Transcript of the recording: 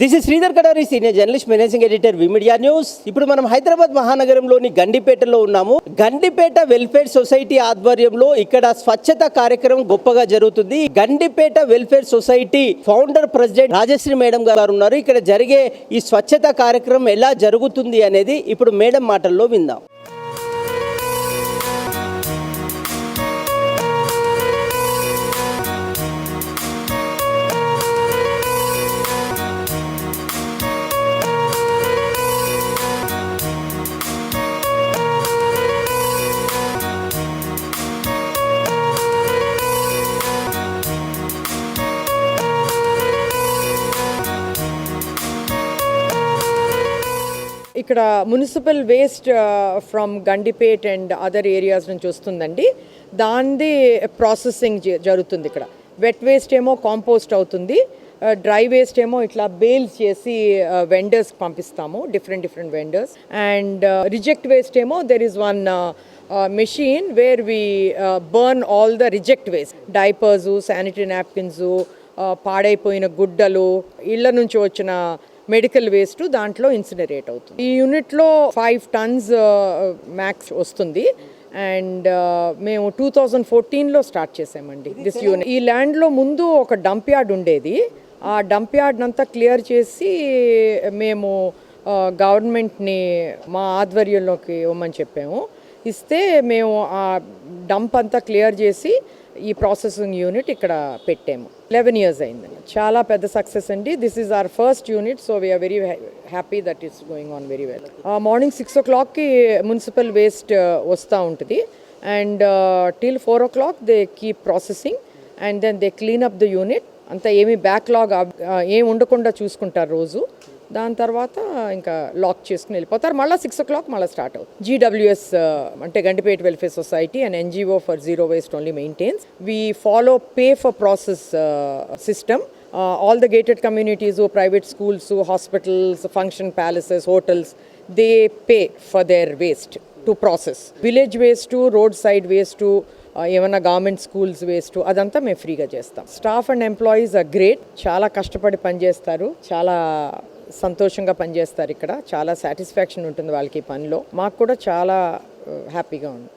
This is Sridhar Kadari senior journalist managing editor V Media news ఇప్పుడు మనం హైదరాబాద్ మహానగరంలోని గండిపేటలో ఉన్నాము. Gandipet welfare society ఆధ్వర్యంలో ఇక్కడ స్వచ్ఛత కార్యక్రమం గొప్పగా జరుగుతుంది. Gandipet welfare society founder president Rajashree madam గారు ఉన్నారు. ఇక్కడ జరిగే ఈ స్వచ్ఛత కార్యక్రమం ఎలా జరుగుతుంది అనేది ఇప్పుడు మేడం మాటల్లో విందాం. ఇక్కడ municipal waste from Gandipet and other areas నుంచి వస్తుందండి. దానిది ప్రాసెసింగ్ జరుగుతుంది ఇక్కడ. వెట్ వేస్ట్ ఏమో కాంపోస్ట్ అవుతుంది. Uh, డ్రై వేస్ట్ ఏమో ఇట్లా బేల్స్ చేసి uh, వెండర్స్కి పంపిస్తాము different different vendors and reject waste ఏమో there is one machine where we burn all the reject waste diapers sanitary napkins పాడైపోయిన గుడ్డలు ఇళ్ళ నుంచి వచ్చిన మెడికల్ వేస్ట్ దాంట్లో ఇన్సినరేట్ అవుతుంది. ఈ యూనిట్లో ఫైవ్ టన్స్ మ్యాక్స్ వస్తుంది. అండ్ మేము టూ థౌజండ్ ఫోర్టీన్లో స్టార్ట్ చేసామండి దిస్ యూనిట్ ఈ ల్యాండ్లో ముందు ఒక డంప్ యార్డ్ ఉండేది. ఆ డంప్ యార్డ్ అంతా క్లియర్ చేసి మేము గవర్నమెంట్ని మా ఆధ్వర్యంలోకి ఇవ్వమని చెప్పాము. ఇస్తే మేము ఆ డంప్ అంతా క్లియర్ చేసి ఈ ప్రాసెసింగ్ యూనిట్ ఇక్కడ పెట్టాము. లెవెన్ ఇయర్స్ అయిందండి. చాలా పెద్ద సక్సెస్ అండి. This is our first unit so we are very happy that is going on very well morning six ఓ క్లాక్కి మున్సిపల్ వేస్ట్ వస్తూ ఉంటుంది. And till four o'clock they keep processing and then they clean up the unit అంతా ఏమీ backlog uh, ఏం ఉండకుండా చూసుకుంటారు రోజు. దాని తర్వాత ఇంకా లాక్ చేసుకుని వెళ్ళిపోతారు. మళ్ళీ సిక్స్ ఓ క్లాక్ మళ్ళీ స్టార్ట్ అవుతుంది. జీడబ్ల్యూఎస్ అంటే Gandipet welfare society and NGO for zero waste only maintains we follow pay for process system all the gated communities private schools hospitals function palaces hotels they pay for their waste to process village waste road side waste ఏమైనా government schools waste అదంతా మేము ఫ్రీగా చేస్తాం. Staff and employees are great చాలా కష్టపడి పనిచేస్తారు. చాలా సంతోషంగా పనిచేస్తారు ఇక్కడ. చాలా సాటిస్ఫాక్షన్ ఉంటుంది వాళ్ళకి పనిలో. మాకు కూడా చాలా uh, హ్యాపీగా ఉంది.